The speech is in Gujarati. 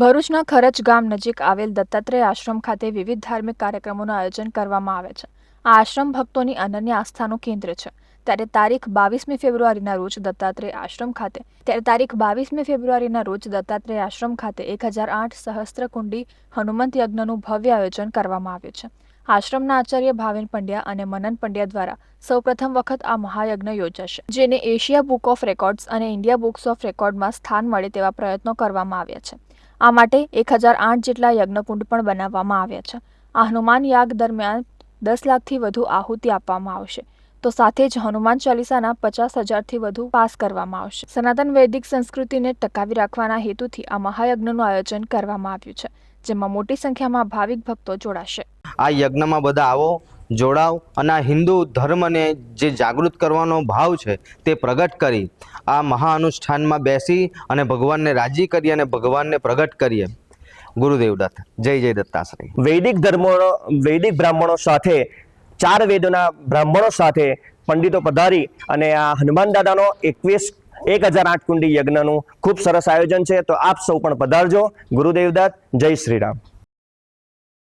ભરૂચના ખરચ ગામ નજીક આવેલ દત્તાત્રેય આશ્રમ ખાતે વિવિધ ધાર્મિક કાર્યક્રમોનું આયોજન કરવામાં આવે છે. આ આશ્રમ ભક્તોની અનન્ય આસ્થાનું કેન્દ્ર છે. ત્યારે તારીખ બાવીસમી ફેબ્રુઆરીના રોજ દત્તાત્રેય આશ્રમ ખાતે, ત્યારે તારીખ બાવીસમી ફેબ્રુઆરીના રોજ દત્તાત્રેય આશ્રમ ખાતે એક હજાર આઠ સહસ્ત્રકુંડી હનુમંત યજ્ઞનું ભવ્ય આયોજન કરવામાં આવ્યું છે. આશ્રમના આચાર્ય ભાવેન પંડ્યા અને મનન પંડ્યા દ્વારા સૌપ્રથમ વખત આ મહાયજ્ઞ યોજાશે, જેને એશિયા બુક ઓફ રેકોર્ડ્સ અને ઇન્ડિયા બુક્સ ઓફ રેકોર્ડમાં સ્થાન મળે તેવા પ્રયત્નો કરવામાં આવ્યા છે. આ માટે એક હજાર આઠ જેટલા યજ્ઞકુંડ પણ બનાવવામાં આવ્યા છે. આ હનુમાન યાગ દરમિયાન દસ લાખથી વધુ આહુતિ આપવામાં આવશે. તો સાથે જ હનુમાન ચાલીસાના પચાસ હજારથી વધુ પાસ કરવામાં આવશે. સનાતન વૈદિક સંસ્કૃતિને ટકાવી રાખવાના હેતુથી આ મહાયજ્ઞનું આયોજન કરવામાં આવ્યું છે, જેમાં મોટી સંખ્યામાં ભાવિક ભક્તો જોડાશે. આ યજ્ઞમાં બધા આવો જોડાવ અને આ હિન્દુ ધર્મને જે જાગૃત કરવાનો ભાવ છે તે પ્રગટ કરી. આ મહાઅનુષ્ઠાનમાં બેસી અને ભગવાનને રાજી કરી અને ભગવાનને પ્રગટ કરીએ. ગુરુદેવ દત્ત, જય જય દત્તાશ્રી વૈદિક ધર્મો વૈદિક બ્રાહ્મણો સાથે, ચાર વેદોના બ્રાહ્મણો સાથે પંડિતો પધારી અને આ હનુમાન દાદાનો એકવીસ, એક હજાર આઠ કુંડી યજ્ઞનું ખૂબ સરસ આયોજન છે. તો આપ સૌ પણ પધારજો. ગુરુદેવ દત્ત, જય શ્રી રામ.